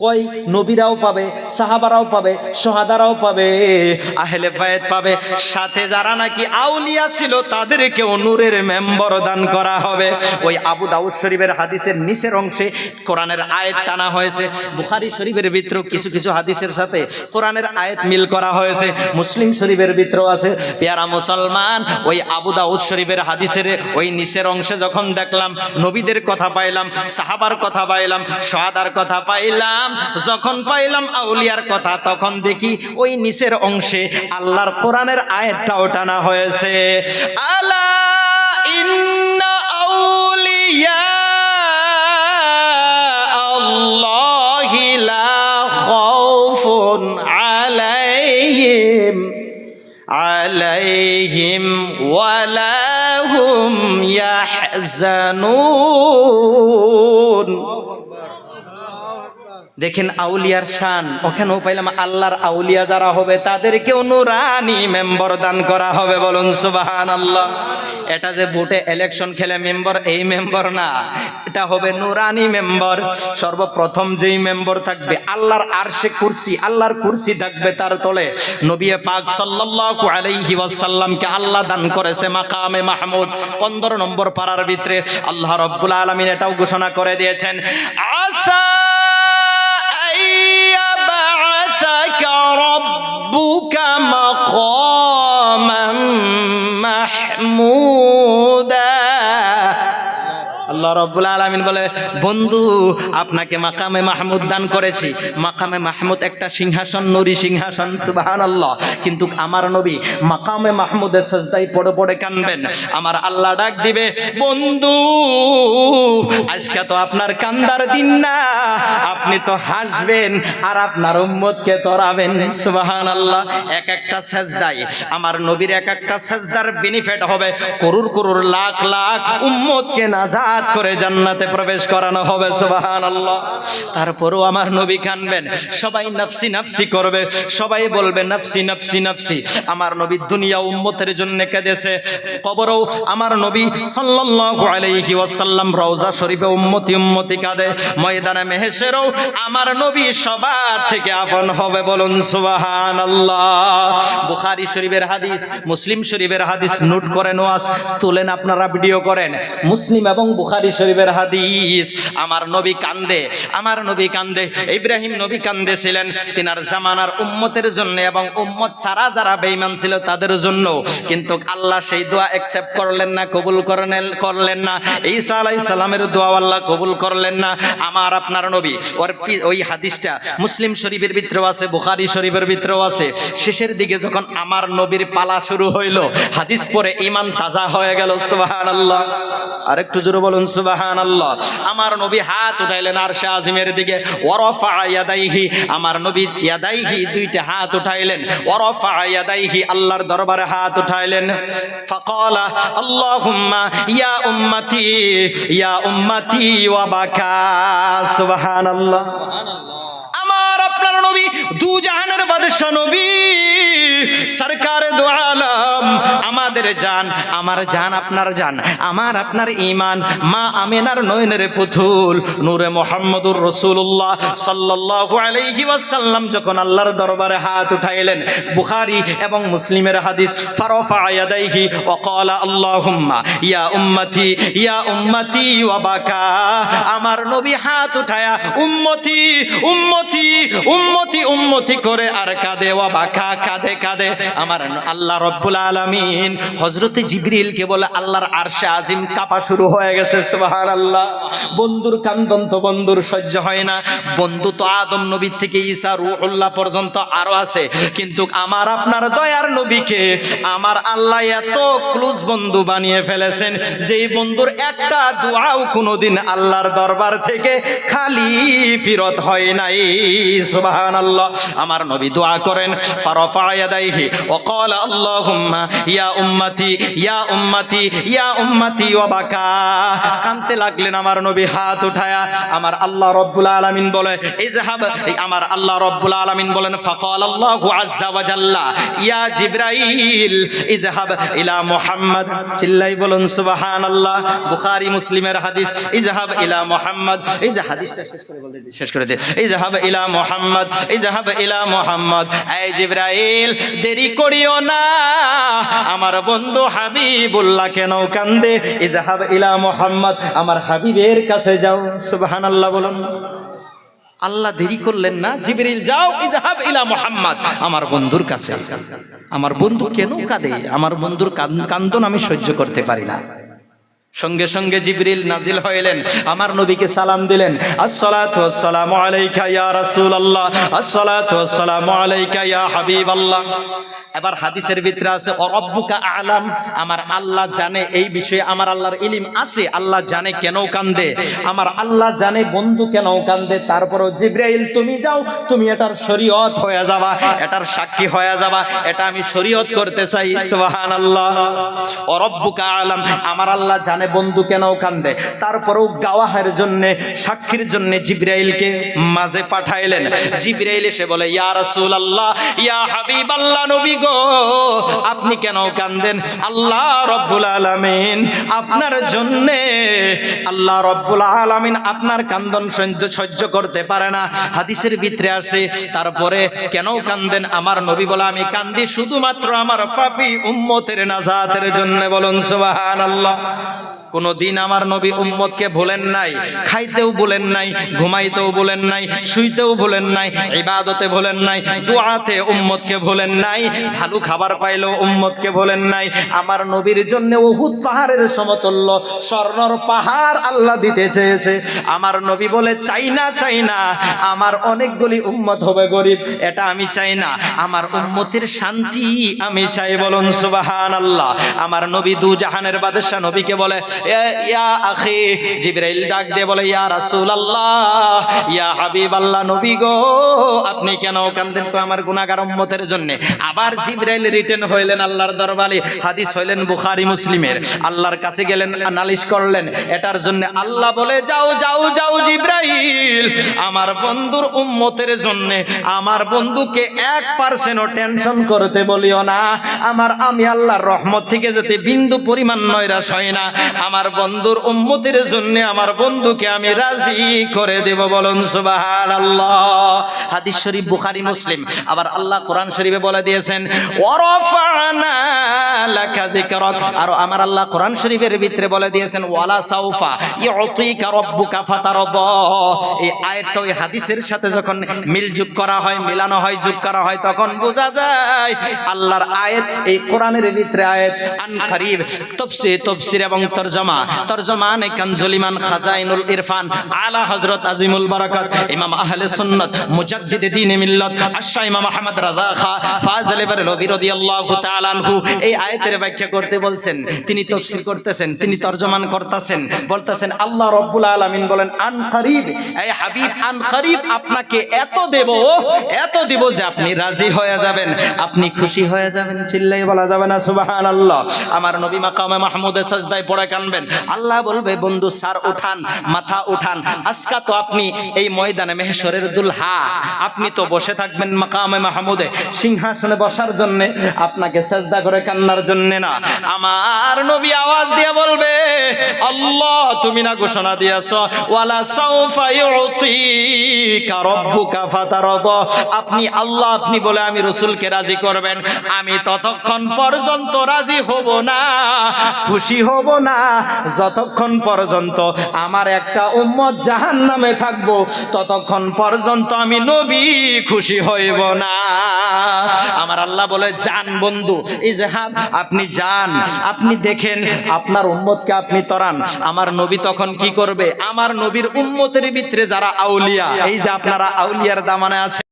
কই নবীরাও পাবে, সাহাবারাও পাবে, সোহাদারাও পাবে, আহলে বায়েত পাবে। সাথে যারা নাকি আউলিয়া ছিল, তাদেরকেও নূরের মেম্বর দান করা হবে। ওই আবু দাউদ শরীফের হাদিসের নিচের অংশে কোরআনের আয়াত টানা হয়েছে। বুখারী শরীফের ভিতরেও কিছু কিছু হাদিসের সাথে কোরআনের আয়াত মিল করা হয়েছে। মুসলিম শরীফের ভিতরেও আছে, পেয়ারা মুসলমান ওই আবু দাউদ শরীফের হাদিসের ওই নিচের অংশে যখন দেখলাম, নবীদের কথা পাইলাম, সাহাবার কথা পাইলাম, সোহাদার কথা পাইলাম পেলাম যখন পাইলাম আউলিয়ার কথা, তখন দেখি ওই নিচের অংশে আল্লাহর কোরআনের আয়াতটাও টানা হয়েছে। আলা ইন্না আউলিয়া আল্লাহি লা আলাইহিম আলাইহিম ওয়ালা দেখেন আউলিয়ার শান, ওখানেও পাইলাম আল্লাহর আউলিয়া যারা হবে, তাদেরকেও নুরানি মেম্বার দান করা হবে, বলুন সুবাহান আল্লাহ এটা যে ভোটে ইলেকশন খেলে মেম্বার, এই মেম্বার না, এটা হবে নুরানি মেম্বার। সর্বপ্রথম যেই মেম্বার থাকবে, আল্লাহর আরশে কুরসি, আল্লাহর কুরসি থাকবে তার তলে। নবী পাক সাল্লাল্লাহু আলাইহি ওয়াসাল্লামকে আল্লাহ দান করেছে মাকামে মাহমুদ 15 নম্বর পারার ভিতরে। আল্লাহ রাব্বুল আলামিন এটাও ঘোষণা করে দিয়েছেন আসা ربك مقاما محمودا রব্বুল আলমিন বলে, বন্ধু, আপনাকে মাকামে মাহমুদ দান করেছি। মাকামে মাহমুদ একটা সিংহাসন, নুরি সিংহাসন সুবাহান আল্লাহ কিন্তু আমার নবী মাকামে মাহমুদের সজদাই পড়ে পড়ে কানবেন। আমার আল্লাহ ডাক দিবে, বন্ধু, আজকে তো আপনার কান্দার দিন না। আপনি তো হাসবেন আর আপনার উম্মতকে তরাবেন সুবাহান আল্লাহ এক একটা সেজদাই আমার নবীর এক একটা সেজদার বেনিফিট হবে। করুর করুর লাখ লাখ উম্মতকে নাজাত করে জান্নাতে প্রবেশ করানো হবে সুবাহান আল্লাহ তারপরও আমার নবী কানবেন, সবাই নাফসি নাফসি করবে, সবাই বলবে, নাফসি নাফসি নাফসি। আমার নবী দুনিয়া উম্মতের জন্য কেঁদেছে। কবরও আমার নবী সাল্লাল্লাহু আলাইহি ওয়াসাল্লাম রওজা শরীফে উম্মতি উম্মতি কাঁদে। ময়দানে মেহেশেরও আমার নবী সবার থেকে আপন হবে বলুন, সুবহানাল্লাহ। বুখারী শরীফের হাদিস, মুসলিম শরীফের হাদিস নোট করেন ওয়াজ তোলেন আপনারা, ভিডিও করেন। মুসলিম এবং বুখারী শরীফের হাদিস, আমার নবী কান্দে, আমার নবী কান্দে, ইব্রাহিম নবী কান্দে ছিলেন। তিনার জামানার উম্মতের জন্য এবং উম্মত ছাড়া যারা বেঈমান ছিল তাদের জন্য। কিন্তু আল্লাহ সেই দোয়া অ্যাকসেপ্ট করলেন না, কবুল করলেন করলেন না। ঈসা আলাইহিস সালামের দোয়া আল্লাহ কবুল করলেন না। আমার আপনার নবী, ওর ওই হাদিসটা মুসলিম শরীফের ভিতরেও আছে, বুখারী শরীফের ভিতরেও আছে। শেষের দিকে যখন আমার নবীর পালা শুরু হইল, হাদিস পরে ইমান তাজা হয়ে গেল, সুবহানাল্লাহ। আরেকটু জোরে বলুন সুবাহান আমার নবী হাত উঠাইলেন আর সে আজিমের দিকে। ওরফা ইয়াদাইহি, আমার নবী ইয়াদাইহি দুইটা হাত উঠাইলেন। ওরফা ইয়াদাইহি, আল্লাহর দরবারে হাত উঠাইলেন। ফাকালা, আল্লাহুম্মা ইয়া উম্মতি ইয়া উম্মতি ওয়া বাকা। সুবহানাল্লাহ। আমার আপনার নবী, দু জাহানের বাদশা নবী। সরকার দো আলম। আমাদের জান, আমার জান, আপনার জান, আমার, আপনার ইমান মা আমিনার নয়নের পুতুল, নূরে মোহাম্মদুর রসুল্লাহ সাল্লাল্লাহু আলাইহি ওয়াসাল্লাম যখন আল্লাহর দরবারে হাত উঠাইলেন, বুখারী এবং মুসলিমের হাদিস, ফারফা ইয়াদাইহি ওয়া আল্লাহুম্মা, ইয়া উম্মতি ইয়া উম্মতি আমার নবী হাত উঠায়া, উম্মতি উম্মতি উম্মতি উম্মতি করে আর কাঁদে ওয়া বাকা কাঁদে কাঁদে আমার আল্লাহ রব্বুল আলামিন। হযরতে জিবরিলকে বলে, আল্লাহর আরশে আজিম কাপা শুরু হয়ে গেছে, সুবহানাল্লাহ। বন্ধুর কান্দন তো বন্ধুর সহ্য হয় না। বন্ধু তো আদম নবী থেকে ঈসা রূহুল্লাহ পর্যন্ত আরও আছে। কিন্তু আমার আপনার দয়ার নবীকে আমার আল্লাহ এত ক্লোজ বন্ধু বানিয়ে ফেলেছেন, যেই বন্ধুর একটা দোয়াও কোনোদিন আল্লাহর দরবার থেকে খালি ফিরত হয় নাই, সুবহানাল্লাহ। আমার নবী দোয়া করেন ফারফা ক্বালা আল্লাহুম্মা, ইয়া উম্মতি ইয়া উম্মতি ইয়া উম্মতি ওয়া বাকা। কানতে লাগলেন আমার নবী, হাত উঠায়া। আমার আল্লাহ রব্বুল আলামিন বলে ইজহাব আমার আল্লাহ রব্বুল আলামিন বলেন, ফাকাল আল্লাহু আজ্জা ওয়া জাল্লা। ইয়া জিবরাইল ইজহাব ইলা মুহাম্মদ। চিল্লাই বলুন, সুবহানাল্লাহ। বুখারী মুসলিমের হাদিস ইজহাব ইলা মুহাম্মদ। এই যে হাদিসটা শেষ করে বলতে শেষ করে দে ইজহাব ইলা মুহাম্মদ। ইজহাব ইলা মুহাম্মদ। এই জিবরাইল দেরি করিও না। আমার বন্ধু হাবিবুল্লাহ কেন কান্দে? ইজাহাব ইলা মোহাম্মদ, আমার হাবিবের কাছে যাও। সুবহানাল্লাহ বলুন। আল্লাহ দেরি করলেন না। জিবরিল, যাও ইজাহাব ইলা মোহাম্মদ, আমার বন্ধুর কাছে। আমার বন্ধু কেন কাঁদে? আমার বন্ধুর কান- কান্দন আমি সহ্য করতে পারি না। সঙ্গে সঙ্গে জিবরিল নাজিল হইলেন, আমার নবীকে সালাম দিলেন। আসসালাতু ওয়াসসালামু আলাইকা ইয়া রাসূলুল্লাহ, আসসালাতু ওয়াসসালামু আলাইকা ইয়া হাবিবাল্লাহ। এবার হাদিসের ভিতরে আছে অরব্বুকা আলাম আমার আল্লাহ জানে এই বিষয়ে আমার আল্লাহর ইলিম আছে, আল্লাহ জানে কেন কান্দে। আমার আল্লাহ জানে বন্ধু কেন কান্দে, তারপরও জিব্রাইল, তুমি যাও, তুমি এটার শরীয়ত হয়ে যাবা, এটার সাক্ষী হয়ে যাবা, এটা আমি শরীয়ত করতে চাই সুবহানাল্লাহ। অরব্বুকা আলাম আমার আল্লাহ জানে বন্ধু কেন কান্দে তারপরেও গাওয়াহের জন্য, সাক্ষীর জন্য জিব্রাইলকে মাঝে পাঠাইলেন। জিব্রাইল এসে বলে, ইয়া রাসূলুল্লাহ, ইয়া হাবিবাল্লাহ নবী গো, আপনি কেন কান্দেন আল্লাহ রব্বুল আলামিন আপনার জন্য, আল্লাহ রব্বুল আলামিন আপনার কান্দন সহ্য সহ্য করতে পারে না। হাদিসের ভিতরে আসে, তারপরে কেন কান্দেন আমার নবী বলে, আমি কান্দি শুধুমাত্র আমার পাপী উম্মতের নাজাতের জন্য। বলুন, সুবহানাল্লাহ। কোনো দিন আমার নবী উম্মতকে ভুলেন নাই, খাইতেও বলেন নাই, ঘুমাইতেও বলেন নাই, শুইতেও বলেন নাই, ইবাদতে ভুলেন নাই, দোয়াতে উম্মতকে ভুলেন নাই, ভালো খাবার পাইলেও উম্মতকে ভুলেন নাই। আমার নবীর জন্য উহুদ পাহাড়ের সমতুল্য, স্বর্ণর পাহাড় আল্লাহ দিতে চেয়েছে। আমার নবী বলে, চাই না চাই না, আমার অনেকগুলি উম্মত হবে গরিব, এটা আমি চাই না, আমার উম্মতের শান্তি আমি চাই। বলুন সুবাহান আল্লাহ আমার নবী দু জাহানের বাদশাহ নবীকে বলে ইয়া আখি, জিবরাইল ডাক দিয়ে বলে, ইয়া রাসূলুল্লাহ, ইয়া হাবিবাল্লাহ নবী গো, আপনি কেন কান্দেন? কো আমার গুনাহগার উম্মতের জন্য। আবার জিবরাইল রিটার্ন হইলেন আল্লাহর দরবারে। হাদিস হইলেন বুখারী, মুসলিমের। আল্লাহর কাছে গেলেন, নালিশ করলেন, এটার জন্য আল্লাহ বলে, যাও যাও যাও জিব্রাইল, আমার বন্ধুর উম্মতের জন্য, আমার বন্ধুকে এক পার্সেন্টও টেনশন করতে বলিও না। আমার, আমি আল্লাহর রহমত থেকে যেতে বিন্দু পরিমাণ নৈরাশ হয় না। আমার বন্ধুর উম্মতের জন্য আমার বন্ধুকে আমি রাজি করে দেব, বলুন সুবাহান আল্লাহ হাদিস শরীফ, বুখারী, মুসলিম। আবার আল্লাহ কোরআন শরীফে বলে দিয়েছেন আর আমার আল্লাহ কোরআন শরীফের ভিতরে বলে দিয়েছেন, ওয়ালা সাউফা ইউতিকা রাব্বুকা ফাতারদা। এই আয়াতটা ওই হাদিসের সাথে যখন মিল যোগ করা হয়, মিলানো হয়, যোগ করা হয়, তখন বোঝা যায়, আল্লাহর আয়াত, এই কোরআনের ভিতরে আয়াত, আন করিব। তাফসীর তাফসীর এবং তরজমা তরজমানে কানজুলিমান খাজাইনুল ইরফান, আলা হযরত আজিমুল বারাকাত, ইমাম আহলে সুন্নাত, মুজাদ্দিদ দ্বীন মিল্লাত, আশা ইমাম আহমদ রাজা খা ফাজল বারলভি রাদিয়াল্লাহু তাআলা আনহু, এই আয়াতের ব্যাখ্যা করতে বলছেন, তিনি তাফসীর করতেছেন, তিনি তরজমান করতেছেন, বলতেছেন, আল্লাহ রব্বুল আলামিন বলেন, আন করিব, এই হাবিব, আন করিব, আপনাকে এত দেব এত দেব যে আপনি রাজি হয়ে যাবেন, আপনি খুশি হয়ে যাবেন, চিল্লাই বলা যাবে না, সুবহানাল্লাহ। আমার নবী মাকামে মাহমুদে সাজদায় পড়ে কানবেন আল্লাহ বলবে, বন্ধু, স্যার, উঠান, মাথা উঠান। আজকা তো আপনি এই ময়দানে মেহেশ্বরের দুলহা। আপনি তো বসে থাকবেন মাকামে মাহমুদে। সিংহাসনে বসার জন্য, আপনাকে সাজদা করে কান্নার জন্য না। আমার নবী আওয়াজ দিয়ে বলবে, আল্লাহ, তুমি না ঘোষণা দিয়েছ, ওয়ালা সাউফা ইউতিকা রাব্বুকা ফাতারদা। আপনি আল্লাহ, আপনি বলে আমি রসুলকে রাজি করবেন। আমি ততক্ষণ পর্যন্ত রাজি হব না, খুশি হব না। যতক্ষণ পর্যন্ত আমার একটা উম্মত জাহান নামে থাকব, ততক্ষণ পর্যন্ত আমি নবী খুশি হইব না। আমার আল্লাহ বলে যান বন্ধু, ইজহাব, আপনি যান, আপনি দেখেন, আপনার উম্মতকে আপনি তরান। আমার নবী তখন কি করবে? আমার নবীর উম্মতের ভিতরে যারা আউলিয়া, এই যে আপনারা আউলিয়ার দামানে আছে